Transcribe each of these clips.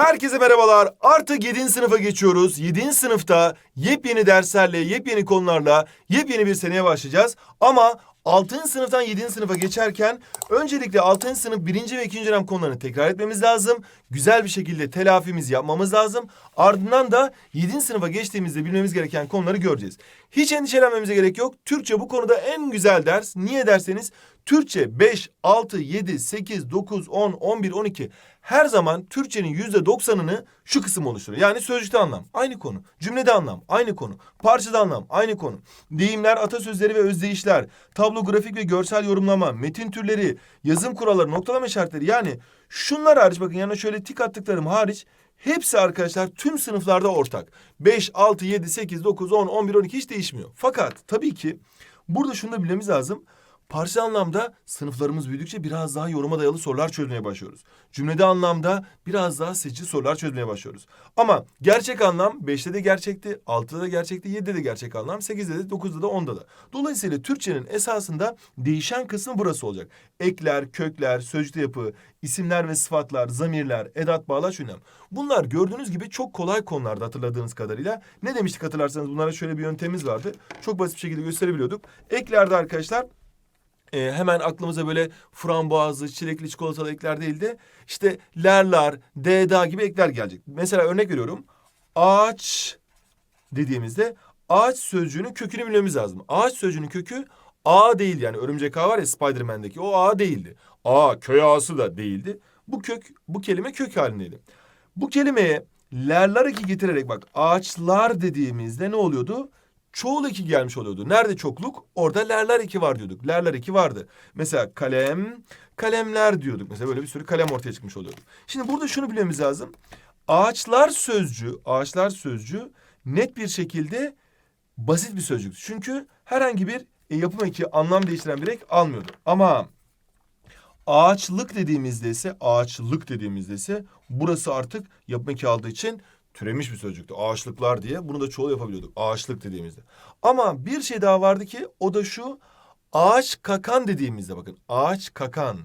Herkese merhabalar. Artık 7. sınıfa geçiyoruz. 7. sınıfta yepyeni derslerle, yepyeni konularla yepyeni bir seneye başlayacağız. Ama 6. sınıftan 7. sınıfa geçerken öncelikle 6. sınıf 1. ve 2. dönem konularını tekrar etmemiz lazım. Güzel bir şekilde telafimizi yapmamız lazım. Ardından da 7. sınıfa geçtiğimizde bilmemiz gereken konuları göreceğiz. Hiç endişelenmemize gerek yok. Türkçe bu konuda en güzel ders. Niye derseniz Türkçe 5, 6, 7, 8, 9, 10, 11, 12 her zaman Türkçenin yüzde doksanını şu kısım oluşturuyor. Yani sözcükte anlam aynı konu, cümlede anlam aynı konu, parçada anlam aynı konu. Deyimler, atasözleri ve özdeyişler, tablo, grafik ve görsel yorumlama, metin türleri, yazım kuralları, noktalama işaretleri yani şunlar hariç bakın yanına şöyle tik attıklarım hariç Hepsi arkadaşlar tüm sınıflarda ortak. 5, 6, 7, 8, 9, 10, 11, 12 hiç değişmiyor. Fakat tabii ki burada şunu da bilmemiz lazım. Parça anlamda sınıflarımız büyüdükçe biraz daha yoruma dayalı sorular çözmeye başlıyoruz. Cümlede anlamda biraz daha seçici sorular çözmeye başlıyoruz. Ama gerçek anlam 5'te de gerçekti, 6'da da gerçekti, 7'de de gerçek anlam, 8'de de, 9'da da, 10'da da. Dolayısıyla Türkçenin esasında değişen kısmı burası olacak. Ekler, kökler, sözcükte yapı, isimler ve sıfatlar, zamirler, edat, bağlaç, ünlem. Bunlar gördüğünüz gibi çok kolay konularda hatırladığınız kadarıyla. Ne demiştik hatırlarsanız bunlara şöyle bir yöntemimiz vardı. Çok basit bir şekilde gösterebiliyorduk. Eklerde arkadaşlar e, hemen aklımıza böyle frambuazlı, çilekli, çikolatalı ekler değil de işte lerlar, deda gibi ekler gelecek. Mesela örnek veriyorum. Ağaç dediğimizde ağaç sözcüğünün kökünü bilmemiz lazım. Ağaç sözcüğünün kökü A değil yani örümcek ağ var ya Spider-Man'deki o A değildi. A köy ağası da değildi. Bu kök bu kelime kök halindeydi. Bu kelimeye lerler eki getirerek bak ağaçlar dediğimizde ne oluyordu? Çoğul eki gelmiş oluyordu. Nerede çokluk? Orada lerler eki var diyorduk. Lerler eki vardı. Mesela kalem, kalemler diyorduk. Mesela böyle bir sürü kalem ortaya çıkmış oluyordu. Şimdi burada şunu bilmemiz lazım. Ağaçlar sözcüğü, ağaçlar sözcüğü net bir şekilde basit bir sözcük. Çünkü herhangi bir e, yapım eki anlam değiştiren bir ek almıyordu. Ama ağaçlık dediğimizde ise ağaçlık dediğimizde ise burası artık yapım eki aldığı için türemiş bir sözcüktü. Ağaçlıklar diye. Bunu da çoğul yapabiliyorduk. Ağaçlık dediğimizde. Ama bir şey daha vardı ki o da şu. Ağaç kakan dediğimizde bakın. Ağaç kakan.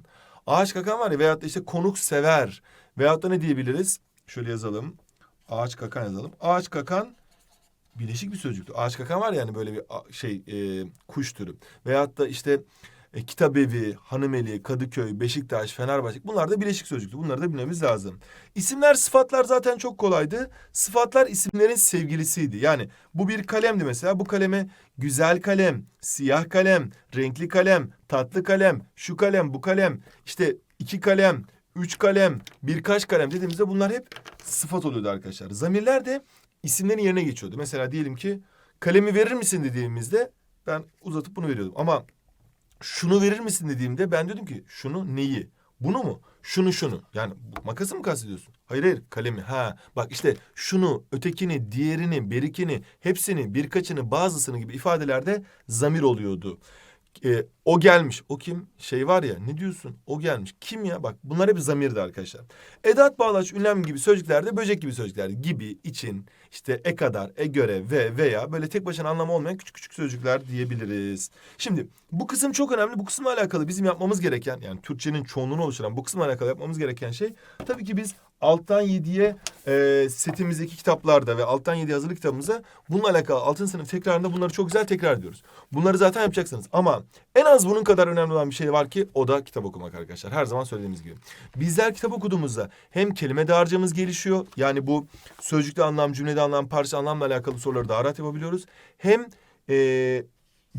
Ağaç kakan var ya veyahut da işte konuk sever. Veyahut da ne diyebiliriz? Şöyle yazalım. Ağaç kakan yazalım. Ağaç kakan bileşik bir sözcüktü. Ağaç kakan var yani böyle bir şey e, kuş türü. Veyahut da işte e, Kitabevi, Hanımeli, Kadıköy, Beşiktaş, Fenerbahçe bunlar da bileşik sözcüktü. Bunları da bilmemiz lazım. İsimler, sıfatlar zaten çok kolaydı. Sıfatlar isimlerin sevgilisiydi. Yani bu bir kalemdi mesela. Bu kaleme güzel kalem, siyah kalem, renkli kalem, tatlı kalem, şu kalem, bu kalem, işte iki kalem, üç kalem, birkaç kalem dediğimizde bunlar hep sıfat oluyordu arkadaşlar. Zamirler de isimlerin yerine geçiyordu. Mesela diyelim ki kalemi verir misin dediğimizde ben uzatıp bunu veriyordum. Ama şunu verir misin dediğimde ben dedim ki şunu neyi? Bunu mu? Şunu şunu. Yani makası mı kastediyorsun? Hayır hayır kalemi. Ha bak işte şunu, ötekini, diğerini, berikini, hepsini, birkaçını, bazısını gibi ifadelerde zamir oluyordu. Ee, o gelmiş. O kim? Şey var ya ne diyorsun? O gelmiş. Kim ya? Bak bunlar hep zamirdi arkadaşlar. Edat, bağlaç, ünlem gibi sözcüklerde böcek gibi sözcükler. Gibi, için, işte e kadar, e göre, ve, veya böyle tek başına anlamı olmayan küçük küçük sözcükler diyebiliriz. Şimdi bu kısım çok önemli. Bu kısımla alakalı bizim yapmamız gereken yani Türkçenin çoğunluğunu oluşturan bu kısımla alakalı yapmamız gereken şey tabii ki biz alttan yediye e, setimizdeki kitaplarda ve alttan yedi hazırlık kitabımıza bununla alakalı altın sınıf tekrarında bunları çok güzel tekrar ediyoruz. Bunları zaten yapacaksınız ama en az bunun kadar önemli olan bir şey var ki o da kitap okumak arkadaşlar. Her zaman söylediğimiz gibi. Bizler kitap okuduğumuzda hem kelime dağarcığımız gelişiyor. Yani bu sözcükte anlam, cümlede anlam, parça anlamla alakalı soruları daha rahat yapabiliyoruz. Hem e,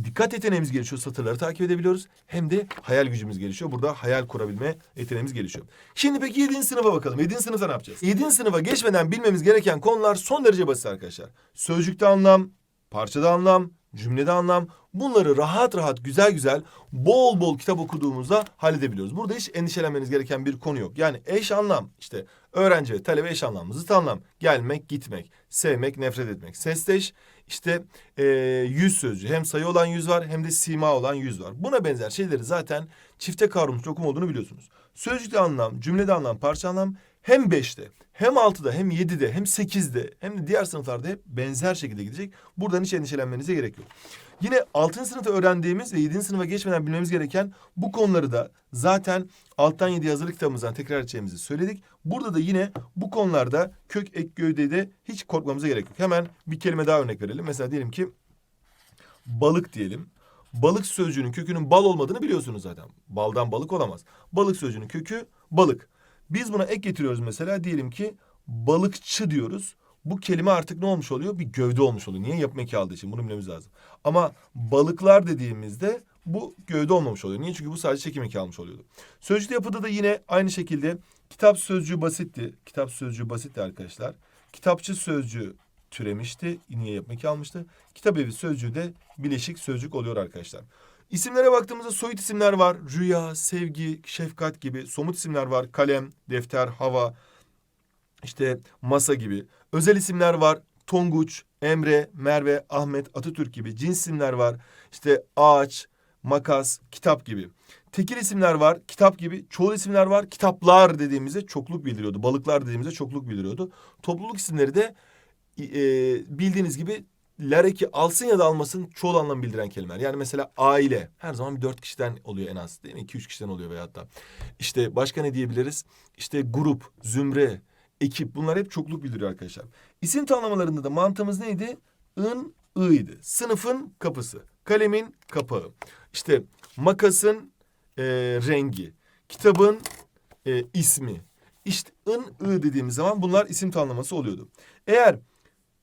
dikkat yeteneğimiz gelişiyor. Satırları takip edebiliyoruz. Hem de hayal gücümüz gelişiyor. Burada hayal kurabilme yeteneğimiz gelişiyor. Şimdi peki 7. sınıfa bakalım. 7. sınıfta ne yapacağız? 7. sınıfa geçmeden bilmemiz gereken konular son derece basit arkadaşlar. Sözcükte anlam, parçada anlam, cümlede anlam. Bunları rahat rahat güzel güzel bol bol kitap okuduğumuzda halledebiliyoruz. Burada hiç endişelenmeniz gereken bir konu yok. Yani eş anlam işte öğrenci ve talebe eş anlam, zıt anlam, gelmek, gitmek, sevmek, nefret etmek, sesteş işte e, yüz sözcüğü hem sayı olan yüz var hem de sima olan yüz var. Buna benzer şeyleri zaten çifte kavrulmuş okum olduğunu biliyorsunuz. Sözcükte anlam, cümlede anlam, parça anlam hem 5'te hem 6'da hem 7'de hem 8'de hem de diğer sınıflarda hep benzer şekilde gidecek. Buradan hiç endişelenmenize gerek yok. Yine 6. sınıfta öğrendiğimiz ve 7. sınıfa geçmeden bilmemiz gereken bu konuları da zaten alttan 7 hazırlık kitabımızdan tekrar edeceğimizi söyledik. Burada da yine bu konularda kök ek gövdede hiç korkmamıza gerek yok. Hemen bir kelime daha örnek verelim. Mesela diyelim ki balık diyelim. Balık sözcüğünün kökünün bal olmadığını biliyorsunuz zaten. Baldan balık olamaz. Balık sözcüğünün kökü balık. Biz buna ek getiriyoruz mesela diyelim ki balıkçı diyoruz. Bu kelime artık ne olmuş oluyor? Bir gövde olmuş oluyor. Niye yapım eki aldığı için bunu bilmemiz lazım. Ama balıklar dediğimizde bu gövde olmamış oluyor. Niye? Çünkü bu sadece çekim eki almış oluyordu. Sözcük yapıda da yine aynı şekilde kitap sözcüğü basitti. Kitap sözcüğü basitti arkadaşlar. Kitapçı sözcüğü türemişti. Niye yapım eki almıştı. Kitap evi sözcüğü de bileşik sözcük oluyor arkadaşlar. İsimlere baktığımızda soyut isimler var. Rüya, sevgi, şefkat gibi somut isimler var. Kalem, defter, hava, işte masa gibi. Özel isimler var. Tonguç, Emre, Merve, Ahmet, Atatürk gibi. Cins isimler var. İşte ağaç, makas, kitap gibi. Tekil isimler var, kitap gibi. Çoğul isimler var. Kitaplar dediğimizde çokluk bildiriyordu. Balıklar dediğimizde çokluk bildiriyordu. Topluluk isimleri de e, bildiğiniz gibi lereki alsın ya da almasın çoğul anlam bildiren kelimeler. Yani mesela aile her zaman bir dört kişiden oluyor en az değil mi? İki üç kişiden oluyor veyahut da. İşte başka ne diyebiliriz? İşte grup, zümre, ekip bunlar hep çokluk bildiriyor arkadaşlar. İsim tanımlamalarında da mantığımız neydi? ın, ıydı. Sınıfın kapısı, kalemin kapağı. İşte makasın e, rengi, kitabın e, ismi. İşte ın, ı dediğimiz zaman bunlar isim tanımlaması oluyordu. Eğer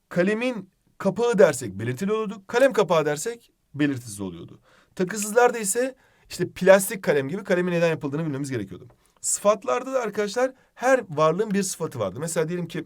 kalemin kapağı dersek belirtili oluyordu. Kalem kapağı dersek belirtisiz oluyordu. Takısızlarda ise işte plastik kalem gibi kalemin neden yapıldığını bilmemiz gerekiyordu. Sıfatlarda da arkadaşlar her varlığın bir sıfatı vardı. Mesela diyelim ki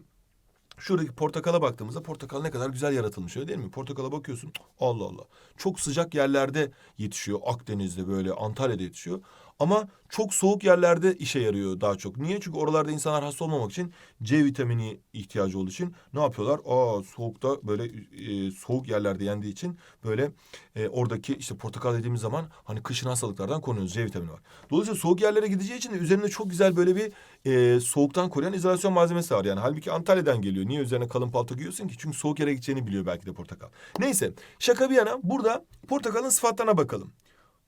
şuradaki portakala baktığımızda portakal ne kadar güzel yaratılmış öyle değil mi? Portakala bakıyorsun Allah Allah. Çok sıcak yerlerde yetişiyor. Akdeniz'de böyle Antalya'da yetişiyor. Ama çok soğuk yerlerde işe yarıyor daha çok. Niye? Çünkü oralarda insanlar hasta olmamak için C vitamini ihtiyacı olduğu için ne yapıyorlar? Aa soğukta böyle e, soğuk yerlerde yendiği için böyle e, oradaki işte portakal dediğimiz zaman hani kışın hastalıklardan korunuyoruz. C vitamini var. Dolayısıyla soğuk yerlere gideceği için de üzerinde çok güzel böyle bir e, soğuktan koruyan izolasyon malzemesi var. Yani halbuki Antalya'dan geliyor. Niye üzerine kalın palto giyiyorsun ki? Çünkü soğuk yere gideceğini biliyor belki de portakal. Neyse şaka bir yana burada portakalın sıfatlarına bakalım.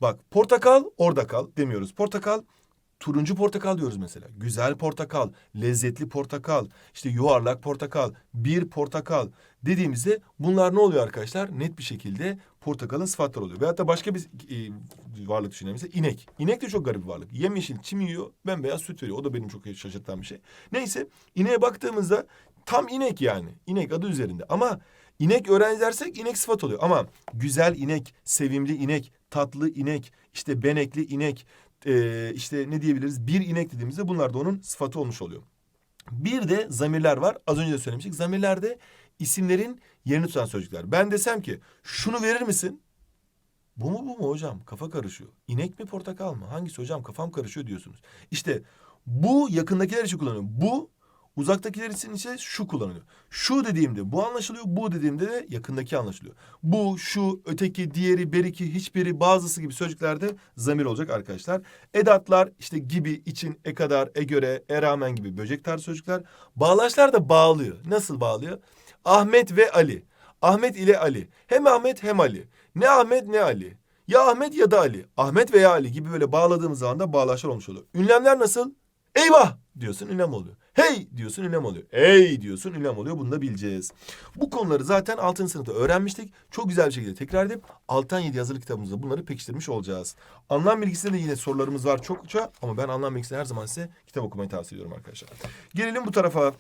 Bak portakal orada kal demiyoruz. Portakal turuncu portakal diyoruz mesela. Güzel portakal, lezzetli portakal, işte yuvarlak portakal, bir portakal dediğimizde bunlar ne oluyor arkadaşlar? Net bir şekilde portakalın sıfatları oluyor. Veyahut da başka bir e, varlık düşünelim mesela inek. İnek de çok garip bir varlık. Yemyeşil çim yiyor, bembeyaz süt veriyor. O da benim çok şaşırtan bir şey. Neyse ineğe baktığımızda tam inek yani. İnek adı üzerinde ama İnek öğrenci dersek inek sıfat oluyor. Ama güzel inek, sevimli inek, tatlı inek, işte benekli inek, e, işte ne diyebiliriz bir inek dediğimizde bunlar da onun sıfatı olmuş oluyor. Bir de zamirler var. Az önce de söylemiştik. Zamirlerde isimlerin yerini tutan sözcükler. Ben desem ki şunu verir misin? Bu mu bu mu hocam? Kafa karışıyor. İnek mi portakal mı? Hangisi hocam? Kafam karışıyor diyorsunuz. İşte bu yakındakiler için kullanıyorum. Bu Uzaktakiler için ise şu kullanılıyor. Şu dediğimde bu anlaşılıyor, bu dediğimde de yakındaki anlaşılıyor. Bu, şu, öteki, diğeri, beriki, hiçbiri, bazısı gibi sözcüklerde zamir olacak arkadaşlar. Edatlar işte gibi, için, e kadar, e göre, e rağmen gibi böcek tarzı sözcükler. Bağlaçlar da bağlıyor. Nasıl bağlıyor? Ahmet ve Ali. Ahmet ile Ali. Hem Ahmet hem Ali. Ne Ahmet ne Ali. Ya Ahmet ya da Ali. Ahmet veya Ali gibi böyle bağladığımız zaman da bağlaçlar olmuş oluyor. Ünlemler nasıl? Eyvah diyorsun ünlem oluyor. Hey diyorsun ünlem oluyor. Ey diyorsun ünlem oluyor. Bunu da bileceğiz. Bu konuları zaten 6. sınıfta öğrenmiştik. Çok güzel bir şekilde tekrar edip alttan 7 yazılı kitabımızda bunları pekiştirmiş olacağız. Anlam bilgisinde de yine sorularımız var çokça ama ben anlam bilgisinde her zaman size kitap okumayı tavsiye ediyorum arkadaşlar. Gelelim bu tarafa.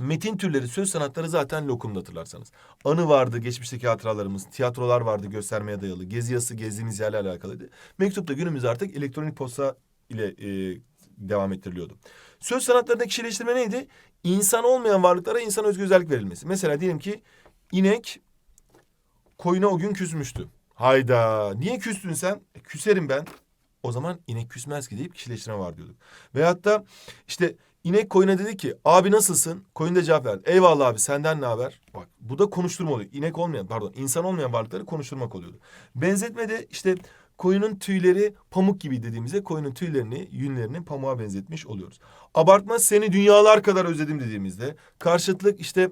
Metin türleri, söz sanatları zaten lokumda hatırlarsanız. Anı vardı, geçmişteki hatıralarımız, tiyatrolar vardı göstermeye dayalı, gezi yazısı gezdiğimiz yerle alakalıydı. Mektupta günümüz artık elektronik posta ile e, devam ettiriliyordu. Söz sanatlarındaki kişileştirme neydi? İnsan olmayan varlıklara insan özgü özellik verilmesi. Mesela diyelim ki inek koyuna o gün küsmüştü. Hayda niye küstün sen? E, küserim ben. O zaman inek küsmez ki deyip kişileştirme var diyorduk. Veyahut da işte inek koyuna dedi ki abi nasılsın? Koyun da cevap verdi. Eyvallah abi senden ne haber? Bak bu da konuşturma oluyor. İnek olmayan pardon insan olmayan varlıkları konuşturmak oluyordu. Benzetme de işte koyunun tüyleri pamuk gibi dediğimizde koyunun tüylerini, yünlerini pamuğa benzetmiş oluyoruz. Abartma seni dünyalar kadar özledim dediğimizde karşıtlık işte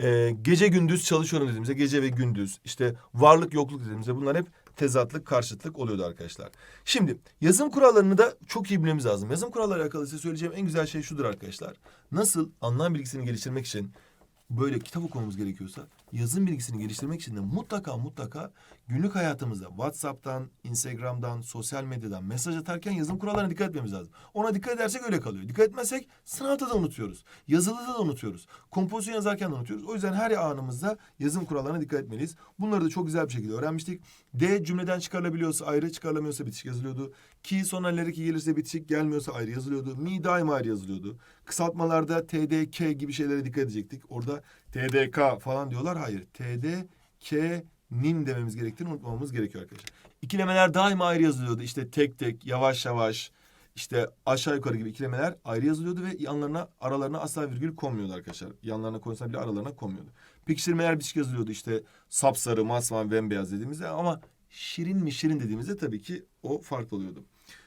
e, gece gündüz çalışıyorum dediğimizde gece ve gündüz işte varlık yokluk dediğimizde bunlar hep tezatlık karşıtlık oluyordu arkadaşlar. Şimdi yazım kurallarını da çok iyi bilmemiz lazım. Yazım kuralları alakalı size söyleyeceğim en güzel şey şudur arkadaşlar. Nasıl anlam bilgisini geliştirmek için böyle kitap okumamız gerekiyorsa yazım bilgisini geliştirmek için de mutlaka mutlaka günlük hayatımızda WhatsApp'tan, Instagram'dan, sosyal medyadan mesaj atarken yazım kurallarına dikkat etmemiz lazım. Ona dikkat edersek öyle kalıyor. Dikkat etmezsek sınavda da unutuyoruz. Yazılıda da unutuyoruz. Kompozisyon yazarken de unutuyoruz. O yüzden her anımızda yazım kurallarına dikkat etmeliyiz. Bunları da çok güzel bir şekilde öğrenmiştik. D cümleden çıkarılabiliyorsa ayrı, çıkarılamıyorsa bitişik yazılıyordu. Ki son ki gelirse bitişik gelmiyorsa ayrı yazılıyordu. Mi daima ayrı yazılıyordu. Kısaltmalarda TDK gibi şeylere dikkat edecektik. Orada TDK falan diyorlar. Hayır. TDK'nin dememiz gerektiğini unutmamamız gerekiyor arkadaşlar. İkilemeler daima ayrı yazılıyordu. İşte tek tek, yavaş yavaş, işte aşağı yukarı gibi ikilemeler ayrı yazılıyordu ve yanlarına aralarına asla virgül konmuyordu arkadaşlar. Yanlarına konsa bile aralarına konmuyordu. Pekiştirmeler bitişik yazılıyordu işte sapsarı, masmavi, bembeyaz dediğimizde ama şirin mi şirin dediğimizde tabii ki o farklı oluyordu.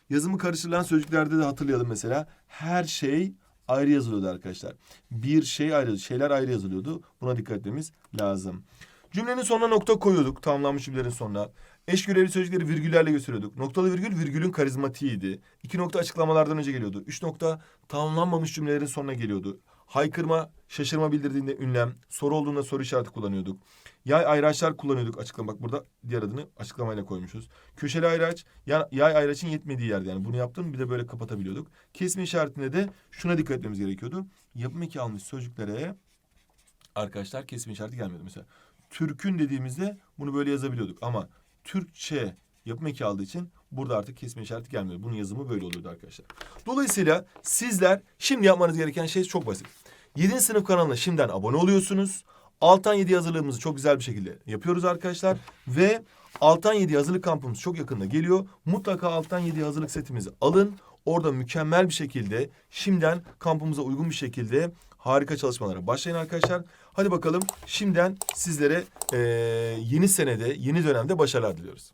Yazımı karıştırılan sözcüklerde de hatırlayalım mesela. Her şey ayrı yazılıyordu arkadaşlar. Bir şey ayrı, şeyler ayrı yazılıyordu. Buna dikkat etmemiz lazım. Cümlenin sonuna nokta koyuyorduk tamamlanmış cümlelerin sonuna. Eş görevli sözcükleri virgüllerle gösteriyorduk. Noktalı virgül virgülün karizmatiğiydi. İki nokta açıklamalardan önce geliyordu. Üç nokta tamamlanmamış cümlelerin sonuna geliyordu. Haykırma, şaşırma bildirdiğinde ünlem, soru olduğunda soru işareti kullanıyorduk. Yay ayraçlar kullanıyorduk açıklama. Bak burada diğer adını açıklamayla koymuşuz. Köşeli ayraç, ya- yay ayraçın yetmediği yerde yani bunu yaptım bir de böyle kapatabiliyorduk. Kesme işaretinde de şuna dikkat etmemiz gerekiyordu. Yapım eki almış sözcüklere arkadaşlar kesme işareti gelmiyordu. Mesela Türk'ün dediğimizde bunu böyle yazabiliyorduk ama Türkçe yapım eki aldığı için burada artık kesme işareti gelmiyor. Bunun yazımı böyle oluyordu arkadaşlar. Dolayısıyla sizler şimdi yapmanız gereken şey çok basit. 7. sınıf kanalına şimdiden abone oluyorsunuz. Alttan 7 hazırlığımızı çok güzel bir şekilde yapıyoruz arkadaşlar. Ve Alttan 7 hazırlık kampımız çok yakında geliyor. Mutlaka Alttan 7 hazırlık setimizi alın. Orada mükemmel bir şekilde şimdiden kampımıza uygun bir şekilde harika çalışmalara başlayın arkadaşlar. Hadi bakalım şimdiden sizlere eee, yeni senede, yeni dönemde başarılar diliyoruz.